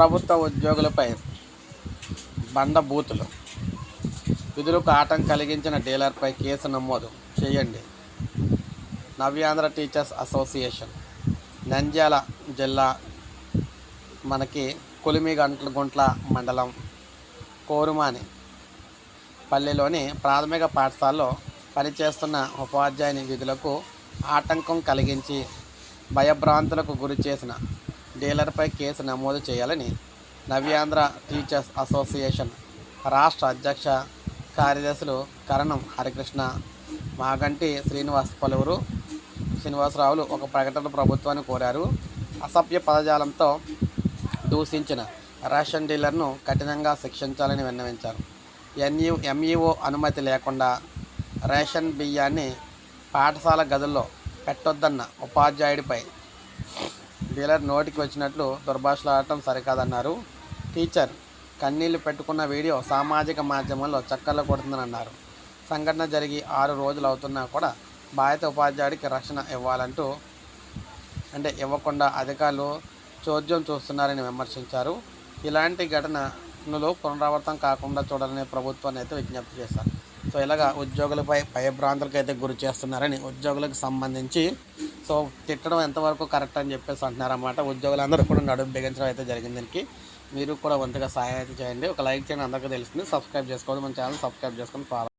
ప్రభుత్వ ఉద్యోగులపై బండ బూతులు విధులకు ఆటం కలిగించిన డీలర్పై కేసు నమోదు చేయండి. నవ్యాంధ్ర టీచర్స్ అసోసియేషన్ నంద్యాల జిల్లా మనకి కొలిమి గంటల గుంట్ల మండలం కోరుమాని పల్లెలోని ప్రాథమిక పాఠశాలలో పనిచేస్తున్న ఉపాధ్యాయుని విధులకు ఆటంకం కలిగించి భయభ్రాంతులకు గురి చేసిన డీలర్పై కేసు నమోదు చేయాలని నవ్యాంధ్ర టీచర్స్ అసోసియేషన్ రాష్ట్ర అధ్యక్ష కార్యదర్శులు కరణం హరికృష్ణ మాగంటి శ్రీనివాస్ పలువురు శ్రీనివాసరావులు ఒక ప్రకటన ప్రభుత్వాన్ని కోరారు. అసభ్య పదజాలంతో దూషించిన రేషన్ డీలర్ను కఠినంగా శిక్షించాలని విన్నవించారు. ఎన్యూ ఎంఈఓ అనుమతి లేకుండా రేషన్ బియ్యాన్ని పాఠశాల గదుల్లో పెట్టొద్దన్న ఉపాధ్యాయుడిపై డీలర్ నోటికి వచ్చినట్లు దుర్భాషలు ఆడటం సరికాదన్నారు. టీచర్ కన్నీళ్ళు పెట్టుకున్న వీడియో సామాజిక మాధ్యమంలో చక్కర్లు కొడుతుందని అన్నారు సంఘటన జరిగి ఆరు రోజులు అవుతున్నా కూడా బాధిత ఉపాధ్యాయుడికి రక్షణ ఇవ్వాలంటూ అంటే ఇవ్వకుండా అధికారులు చోద్యం చూస్తున్నారని విమర్శించారు. ఇలాంటి ఘటనలు పునరావృతం కాకుండా చూడాలని ప్రభుత్వాన్ని అయితే విజ్ఞప్తి చేశారు. సో ఇలాగా ఉద్యోగులపై భయభ్రాంతులకు అయితే గురి చేస్తున్నారని ఉద్యోగులకు సంబంధించి సో తిట్టడం ఎంతవరకు కరెక్ట్ అని చెప్పేసి అంటున్నారన్నమాట. ఉద్యోగులందరూ కూడా నడుము బిగించడం అయితే జరిగింది దీనికి. మీరు కూడా వంతుగా సహాయం అయితే చేయండి. ఒక లైక్ చేయండి. అందరికీ తెలుస్తుంది. సబ్స్క్రైబ్ చేసుకోవద్దు మన ఛానల్ సబ్స్క్రైబ్ చేసుకొని ఫాలో